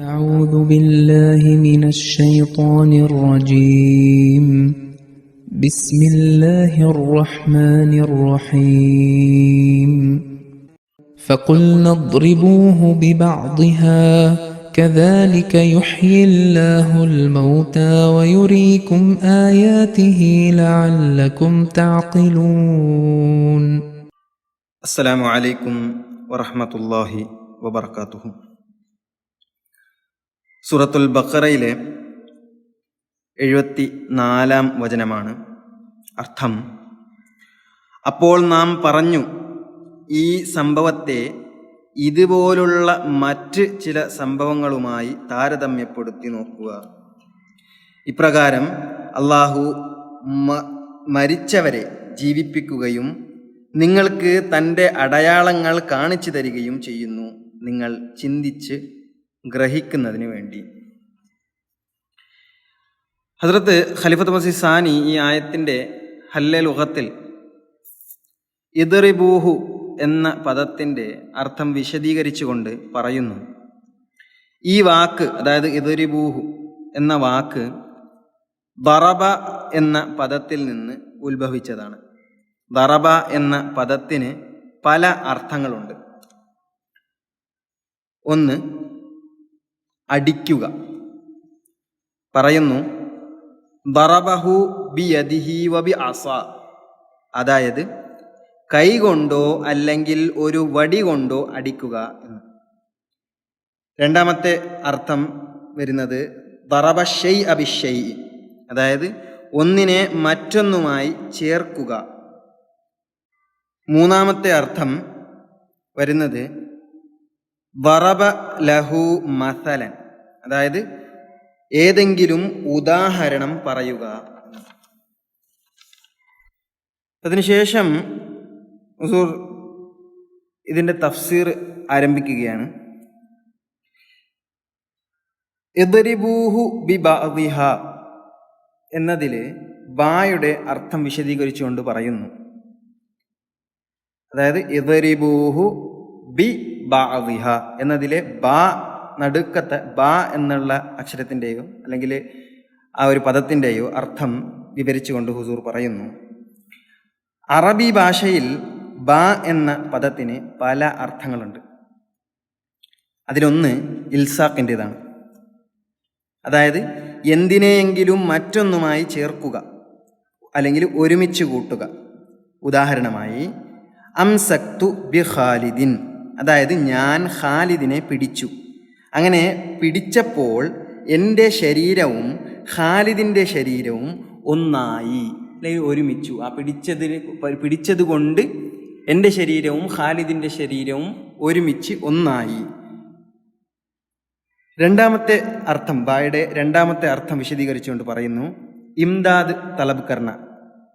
أعوذ بالله من الشيطان الرجيم. بسم الله الرحمن الرحيم. فقلنا اضربوه ببعضها كذلك يحيي الله الموتى ويريكم آياته لعلكم تعقلون. السلام عليكم ورحمة الله وبركاته. സൂറത്തുൽ ബക്കറയിലെ എഴുപത്തി നാലാം വചനമാണ് അർത്ഥം. അപ്പോൾ നാം പറഞ്ഞു ഈ സംഭവത്തെ ഇതുപോലുള്ള മറ്റ് ചില സംഭവങ്ങളുമായി താരതമ്യപ്പെടുത്തി നോക്കുക. ഇപ്രകാരം അള്ളാഹു മരിച്ചവരെ ജീവിപ്പിക്കുകയും നിങ്ങൾക്ക് തന്റെ അടയാളങ്ങൾ കാണിച്ചു തരികയും ചെയ്യുന്നു. നിങ്ങൾ ചിന്തിച്ച് ഗ്രഹിക്കുന്നതിന് വേണ്ടി. ഹസ്രത്ത് ഖലിഫത്ത് മസി സാനി ഈ ആയത്തിന്റെ ഹല്ലെ ലുഹത്തിൽ ഇദറിബൂഹു എന്ന പദത്തിന്റെ അർത്ഥം വിശദീകരിച്ചുകൊണ്ട് പറയുന്നു. ഈ വാക്ക് അതായത് ഇദറിബൂഹു എന്ന വാക്ക് ദറബ എന്ന പദത്തിൽ നിന്ന് ഉത്ഭവിച്ചതാണ്. ദറബ എന്ന പദത്തിന് പല അർത്ഥങ്ങളുണ്ട്. ഒന്ന് അടിക്കുക. പറയുന്നു ദറബഹു ബി യദിഹി അസ. അതായത് കൈകൊണ്ടോ അല്ലെങ്കിൽ ഒരു വടി കൊണ്ടോ അടിക്കുക എന്ന്. രണ്ടാമത്തെ അർത്ഥം വരുന്നത് ദറബ ഷെയ് അതായത് ഒന്നിനെ മറ്റൊന്നുമായി ചേർക്കുക. മൂന്നാമത്തെ അർത്ഥം വരുന്നത് വറബ ലഹു മസലൻ. അതായത് ഏതെങ്കിലും ഉദാഹരണം പറയുക. അതിനുശേഷം ഹുസൂർ ഇതിന്റെ തഫ്സീർ ആരംഭിക്കുകയാണ്. എദരിബൂഹു ബി എന്നതിൽ ബായുടെ അർത്ഥം വിശദീകരിച്ചുകൊണ്ട് പറയുന്നു. അതായത് എതരിബൂഹു ബി ബഅദിഹ എന്നതിലെ ബാ നടുക്കത്തെ ബാ എന്നുള്ള അക്ഷരത്തിന്റെയോ അല്ലെങ്കിൽ ആ ഒരു പദത്തിന്റെയോ അർത്ഥം വിവരിച്ചുകൊണ്ട് ഹുസൂർ പറയുന്നു. അറബി ഭാഷയിൽ ബാ എന്ന പദത്തിന് പല അർത്ഥങ്ങളുണ്ട്. അതിലൊന്ന് ഇൽസാഖിന്റെതാണ്. അതായത് എന്തിനെയെങ്കിലും മറ്റൊന്നുമായി ചേർക്കുക അല്ലെങ്കിൽ ഒരുമിച്ച് കൂട്ടുക. ഉദാഹരണമായി അംസക്തു ബി ഖാലിദിൻ അതായത് ഞാൻ ഖാലിദിനെ പിടിച്ചു. അങ്ങനെ പിടിച്ചപ്പോൾ എന്റെ ശരീരവും ഖാലിദിന്റെ ശരീരവും ഒന്നായി. അല്ലെങ്കിൽ ഒരുമിച്ചു. ആ പിടിച്ചതിന് പിടിച്ചത് കൊണ്ട് എന്റെ ശരീരവും ഖാലിദിന്റെ ശരീരവും ഒരുമിച്ച് ഒന്നായി. രണ്ടാമത്തെ അർത്ഥം ബായുടെ രണ്ടാമത്തെ അർത്ഥം വിശദീകരിച്ചുകൊണ്ട് പറയുന്നു. ഇംദാദ് തലബ് കർണ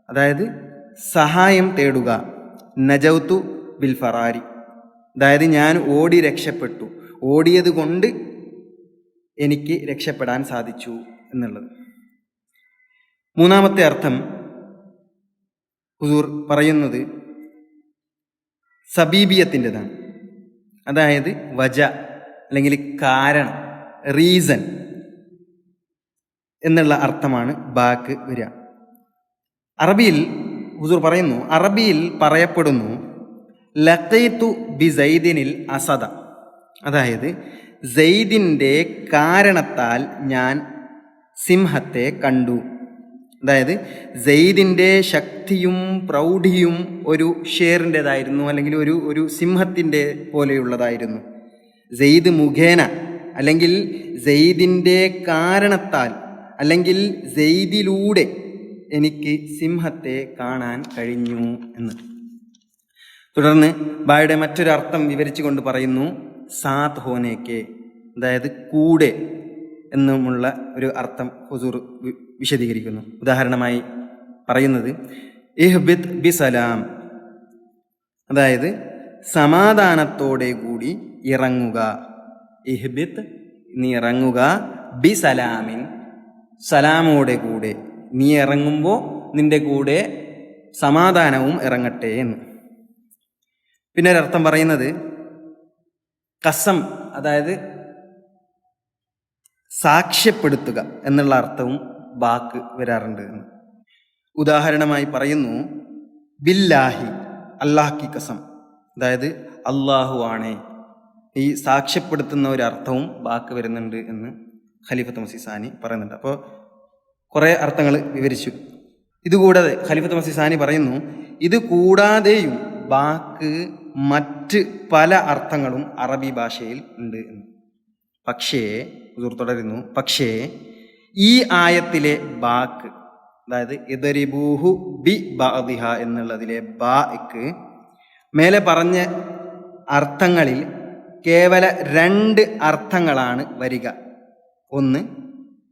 അതായത് സഹായം തേടുക. നജൗത്തു ബിൽ ഫറാരി അതായത് ഞാൻ ഓടി രക്ഷപ്പെട്ടു. ഓടിയത് കൊണ്ട് എനിക്ക് രക്ഷപ്പെടാൻ സാധിച്ചു എന്നുള്ളത്. മൂന്നാമത്തെ അർത്ഥം ഹുസൂർ പറയുന്നത് സബീബിയത്തിന്റെതാണ്. അതായത് വജ അല്ലെങ്കിൽ കാരണം റീസൺ എന്നുള്ള അർത്ഥമാണ് ബാക്ക് വരിക. അറബിയിൽ ഹുസൂർ പറയുന്നു അറബിയിൽ പറയപ്പെടുന്നു ലഖൈത്തു ബി സൈദിനിൽ അസദ. അതായത് സെയ്ദിന്റെ കാരണത്താൽ ഞാൻ സിംഹത്തെ കണ്ടു. അതായത് സെയ്ദിന്റെ ശക്തിയും പ്രൗഢിയും ഒരു ഷേറിന്റെതായിരുന്നു അല്ലെങ്കിൽ ഒരു ഒരു സിംഹത്തിന്റെ പോലെയുള്ളതായിരുന്നു. സെയ്ദ് മുഖേന അല്ലെങ്കിൽ സെയ്ദിന്റെ കാരണത്താൽ അല്ലെങ്കിൽ സെയ്ദിലൂടെ എനിക്ക് സിംഹത്തെ കാണാൻ കഴിഞ്ഞു എന്ന്. തുടർന്ന് ബായുടെ മറ്റൊരു അർത്ഥം വിവരിച്ചുകൊണ്ട് പറയുന്നു സാത് ഹോനേക്കെ. അതായത് കൂടെ എന്നുമുള്ള ഒരു അർത്ഥം ഹുസൂർ വിശദീകരിക്കുന്നു. ഉദാഹരണമായി പറയുന്നത് ഇഹ്ബിത് ബി സലാം അതായത് സമാധാനത്തോടെ കൂടി ഇറങ്ങുക. ഇഹ്ബിത്ത് നീ ഇറങ്ങുക ബി സലാമിൻ സലാമോടെ കൂടെ. നീ ഇറങ്ങുമ്പോൾ നിന്റെ കൂടെ സമാധാനവും ഇറങ്ങട്ടെ എന്ന്. പിന്നെ ഒരർത്ഥം പറയുന്നത് കസം അതായത് സാക്ഷ്യപ്പെടുത്തുക എന്നുള്ള അർത്ഥവും ബാക്ക് വരാറുണ്ട് എന്ന്. ഉദാഹരണമായി പറയുന്നു ബില്ലാഹി അല്ലാഹി കസം. അതായത് അള്ളാഹു ആണേ. ഈ സാക്ഷ്യപ്പെടുത്തുന്ന ഒരു അർത്ഥവും ബാക്ക് വരുന്നുണ്ട് എന്ന് ഖലീഫത്ത് മസിസാനി പറയുന്നുണ്ട്. അപ്പോൾ കുറേ അർത്ഥങ്ങൾ വിവരിച്ചു. ഇതുകൂടാതെ ഖലീഫത്ത് മസിസാനി പറയുന്നു ഇത് കൂടാതെയും ബാക്ക് മറ്റ് പല അർത്ഥങ്ങളും അറബി ഭാഷയിൽ ഉണ്ട് എന്ന്. പക്ഷേ തുടരുന്നു പക്ഷേ ഈ ആയത്തിലെ ബാക്ക് അതായത് ഇദരിബൂഹു ബി ബാദിഹ എന്നുള്ളതിലെ ബാക്ക് മേലെ പറഞ്ഞ അർത്ഥങ്ങളിൽ കേവല രണ്ട് അർത്ഥങ്ങളാണ് വരിക. ഒന്ന്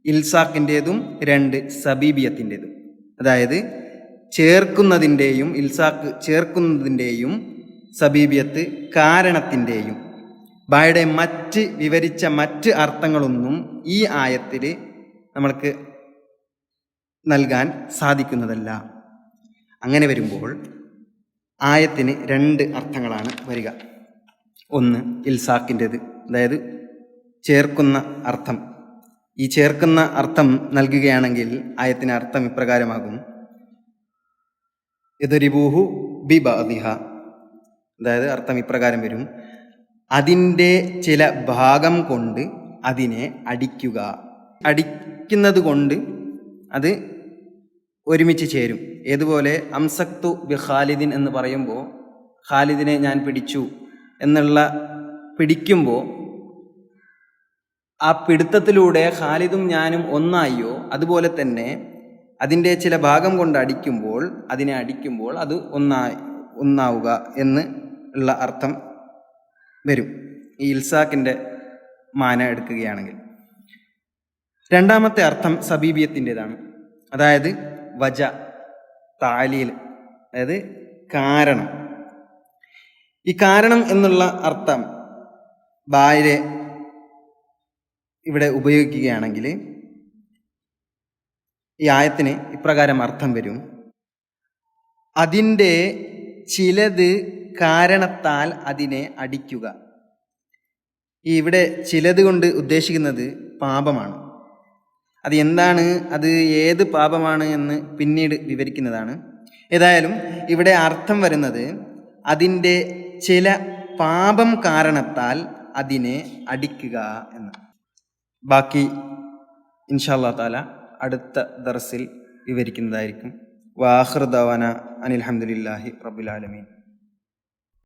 ഇൽസാക്കിന്റെതും രണ്ട് സബീബിയത്തിന്റെതും. അതായത് ചേർക്കുന്നതിന്റെയും ഇൽസാക്ക് ചേർക്കുന്നതിന്റെയും സബീബിയത്ത് കാരണത്തിന്റെയും ബായുടെ മറ്റ് വിവരിച്ച മറ്റ് അർത്ഥങ്ങളൊന്നും ഈ ആയത്തിൽ നമ്മൾക്ക് നൽകാൻ സാധിക്കുന്നതല്ല. അങ്ങനെ വരുമ്പോൾ ആയത്തിന് രണ്ട് അർത്ഥങ്ങളാണ് വരിക. ഒന്ന് ഇൽസാക്കിന്റെത് അതായത് ചേർക്കുന്ന അർത്ഥം. ഈ ചേർക്കുന്ന അർത്ഥം നൽകുകയാണെങ്കിൽ ആയത്തിന് അർത്ഥം ഇപ്രകാരമാകും. എതൊരിബൂഹു ബി ബാദിഹ. അതായത് അർത്ഥം ഇപ്രകാരം വരും. അതിന്റെ ചില ഭാഗം കൊണ്ട് അതിനെ അടിക്കുക. അടിക്കുന്നത് കൊണ്ട് അത് ഒരുമിച്ച് ചേരും. ഏതുപോലെ? അംസക്തു ബി ഖാലിദിൻ എന്ന് പറയുമ്പോൾ ഖാലിദിനെ ഞാൻ പിടിച്ചു എന്നുള്ള പിടിക്കുമ്പോൾ ആ പിടുത്തത്തിലൂടെ ഖാലിദും ഞാനും ഒന്നായോ? അതുപോലെ തന്നെ അതിന്റെ ചില ഭാഗം കൊണ്ട് അടിക്കുമ്പോൾ അതിനെ അടിക്കുമ്പോൾ അത് ഒന്നായി ഒന്നാവുക എന്ന് ഉള്ള അർത്ഥം വരും. ഈ ഇൽസാക്കിന്റെ മാന എടുക്കുകയാണെങ്കിൽ. രണ്ടാമത്തെ അർത്ഥം സബീബിയത്തിന്റെതാണ് അതായത് വജ താലിയിൽ അതായത് കാരണം. ഈ കാരണം എന്നുള്ള അർത്ഥം ഭാര്യ ഇവിടെ ഉപയോഗിക്കുകയാണെങ്കിൽ ഈ ആയത്തിന് ഇപ്രകാരം അർത്ഥം വരും. അതിന്റെ ചിലത് കാരണത്താൽ അതിനെ അടിക്കുക. ഇവിടെ ചിലത് കൊണ്ട് ഉദ്ദേശിക്കുന്നത് പാപമാണ്. അത് എന്താണ്? അത് ഏത് പാപമാണ് എന്ന് പിന്നീട് വിവരിക്കുന്നതാണ്. ഏതായാലും ഇവിടെ അർത്ഥം വരുന്നത് അതിന്റെ ചില പാപം കാരണത്താൽ അതിനെ അടിക്കുക എന്ന്. ബാക്കി ഇൻഷാല്ലാ താല അടുത്ത ദർസിൽ വിവരിക്കുന്നതായിരിക്കും. വാഹൃദാവന അനിൽഹമുല്ലാഹി റബുലാലമീൻ